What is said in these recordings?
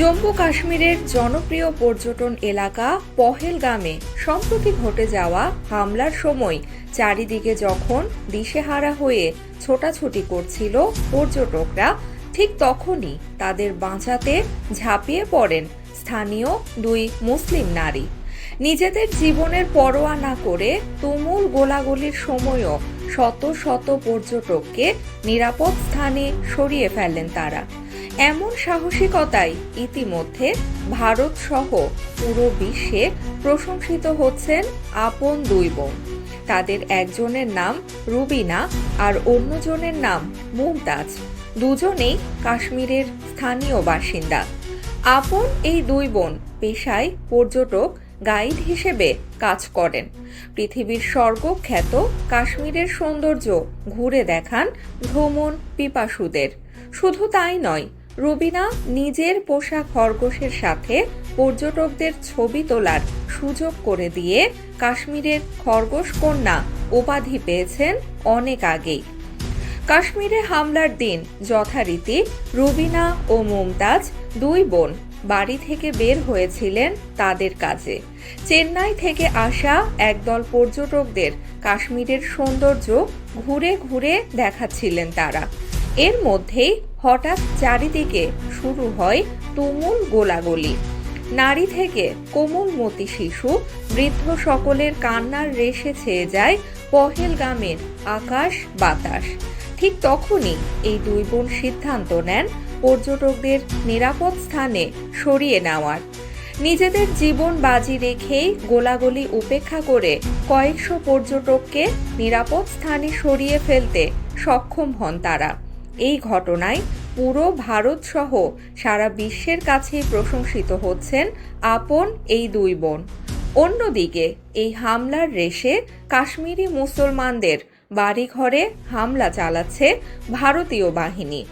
জম্মু কাশ্মীরের জনপ্রিয় পর্যটন এলাকা পহেলগামে। সম্প্রতি ঘটে যাওয়া হামলার সময় চারিদিকে যখন দিশেহারা হয়ে ছোটাছুটি করছিল পর্যটকরা, ঠিক তখনই তাদের বাঁচাতে ঝাঁপিয়ে পড়েন স্থানীয় দুই মুসলিম নারী। নিজেদের জীবনের পরোয়া না করে তুমুল গোলাগুলির সময়ও শত শত পর্যটককে নিরাপদ স্থানে সরিয়ে ফেলেন তারা। এমন সাহসিকতাই ইতিমধ্যে ভারত সহ পুরো বিশ্বে প্রশংসিত হচ্ছেন আপন দুই বোন। তাদের একজনের নাম রুবিনা আর অন্যজনের নাম মুমতাজ। দুজনেই কাশ্মীরের স্থানীয় বাসিন্দা। আপন এই দুই বোন পেশায় পর্যটক গাইড হিসেবে কাজ করেন। পৃথিবীর স্বর্গখ্যাত কাশ্মীরের সৌন্দর্য ঘুরে দেখান ভ্রমণ পিপাসুদের। শুধু তাই নয় রুবিনা নিজের পোষা খরগোশের সাথে পর্যটকদের ছবি তোলার সুযোগ করে দিয়ে কাশ্মীরের খরগোশ কন্যা উপাধি পেয়েছেন অনেক আগেই। কাশ্মীরে হামলার দিন যথারীতি রুবিনা ও মুমতাজ দুই বোন বাড়ি থেকে বের হয়েছিলেন তাদের কাজে। চেন্নাই থেকে আসা একদল পর্যটকদের কাশ্মীরের সৌন্দর্য ঘুরে ঘুরে দেখাচ্ছিলেন তারা। এর মধ্যেই হঠাৎ চারিদিকে শুরু হয় তুমুল গোলাগুলি। নারী থেকে কোমলমতি শিশু, বৃদ্ধ সকলের কান্নার রেশে ছেয়ে যায় পহেলগামের আকাশ বাতাস। ঠিক তখনই এই দুই বোন সিদ্ধান্ত নেন পর্যটকদের নিরাপদ স্থানে সরিয়ে নেওয়ার। নিজেদের জীবন বাজি রেখেই গোলাগুলি উপেক্ষা করে কয়েকশো পর্যটককে নিরাপদ স্থানে সরিয়ে ফেলতে সক্ষম হন তারা। এই ঘটনায় পুরো ভারত সহ সারা বিশ্বের কাছেই প্রশংসিত হচ্ছেন আপন এই দুই বোন। অন্যদিকে এই হামলার রেশে কাশ্মীরি মুসলমানদের বাড়িঘরে হামলা চালাচ্ছে ভারতীয় বাহিনী।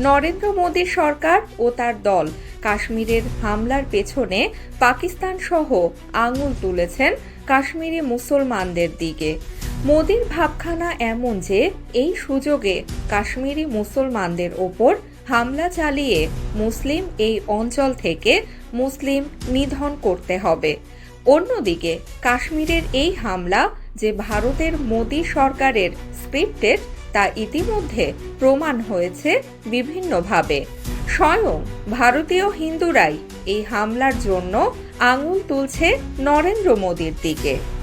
নরেন্দ্র মোদী সরকার ও তার দল কাশ্মীরের হামলার পেছনে পাকিস্তান সহ আঙুল তুলেছেন কাশ্মীরি মুসলমানদের দিকে। মোদীর ভাবখানা এমন যে, এই সুযোগে কাশ্মীরি মুসলমানদের ওপর হামলা চালিয়ে মুসলিম এই অঞ্চল থেকে মুসলিম নিধন করতে হবে। অন্যদিকে, কাশ্মীরের এই হামলা যে ভারতের মোদী সরকারের স্ক্রিপ্টেড, তা ইতিমধ্যে প্রমাণ হয়েছে বিভিন্নভাবে। স্বয়ং ভারতীয় হিন্দুরাই এই হামলার জন্য আঙুল তুলছে নরেন্দ্র মোদীর দিকে।